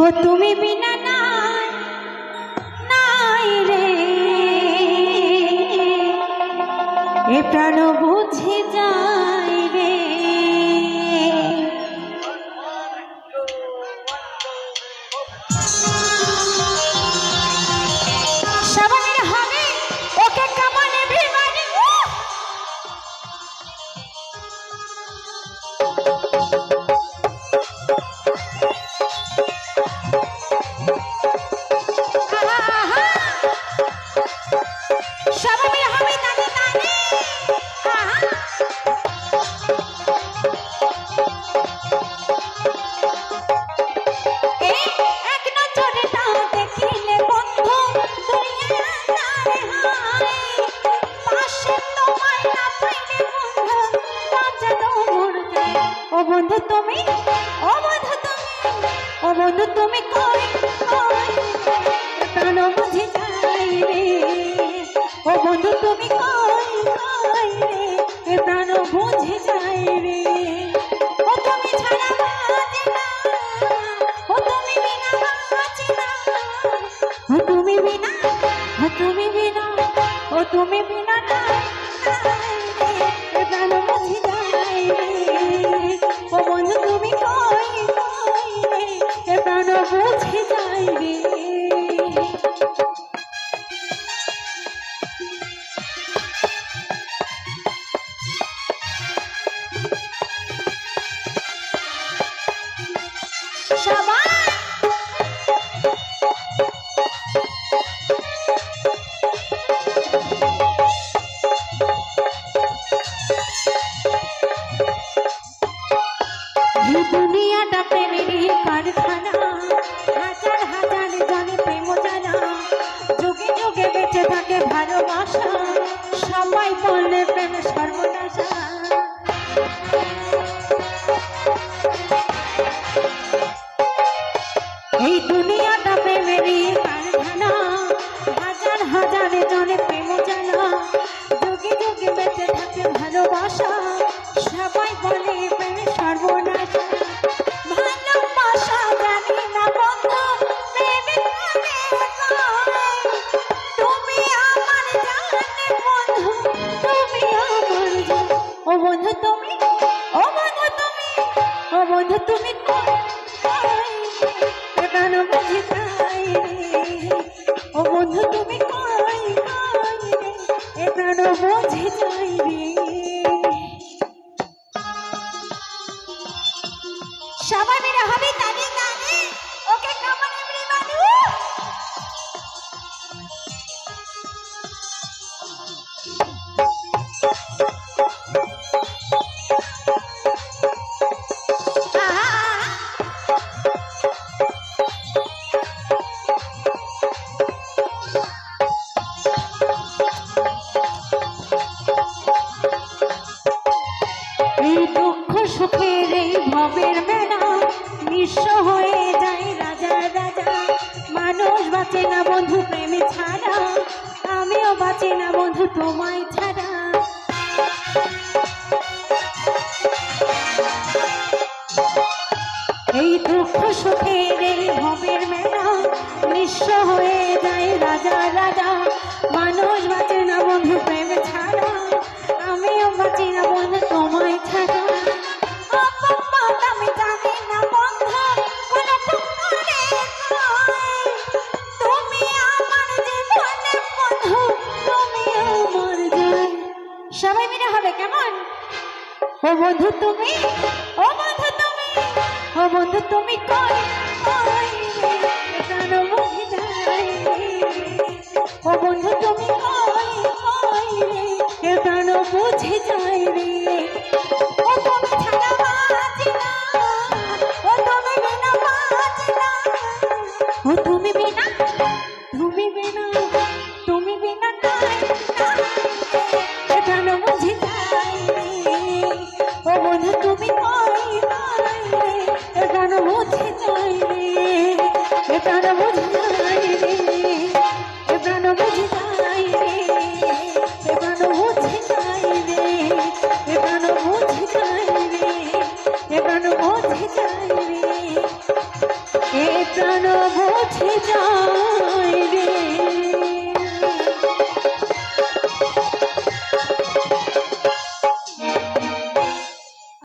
ও তুমি বিনা নাই নাই রে। এ বন্ধু তুমি কই কই? রে। ও বন্ধু তুমি কই কই রে? বুঝে যাই তুমি ছাড়া তুমি বিনা ও তুমি বিনা, ও তুমি বিনা নাই। প্রাণ বুঝে যাই এই দুনিয়াটা প্রেমেরই কারখানা হাজার হাজার জনে প্রেম জানা ও বন্ধু তুমি, ও বন্ধু তুমি কেন বুঝি যাই ও বন্ধু তুমি কই কই কেন বুঝি যাই রে সবাই মিলে হবে তানে বাঁচে না বন্ধু প্রেমে ছাড়া, আমিও বাঁচি না বন্ধু তোমায় ছাড়া। এই দুঃখ সুখের এই ভবের মেলা নিঃস্ব হয়ে যায় রাজা ও বন্ধু তুমি? ও বন্ধু তুমি? ও বন্ধু তুমি কই? কই? প্রাণ বুঝে রে। ও বন্ধু তুমি কই? কই রে? প্রাণ বুঝে যায় রে। ও তুমি ছাড়া বাঁচি না ও তুমি বিনা বাঁচি না ও তুমি বিনা? তুমি বিনা? তুমি বিনা প্রাণ বুঝে যায় রে।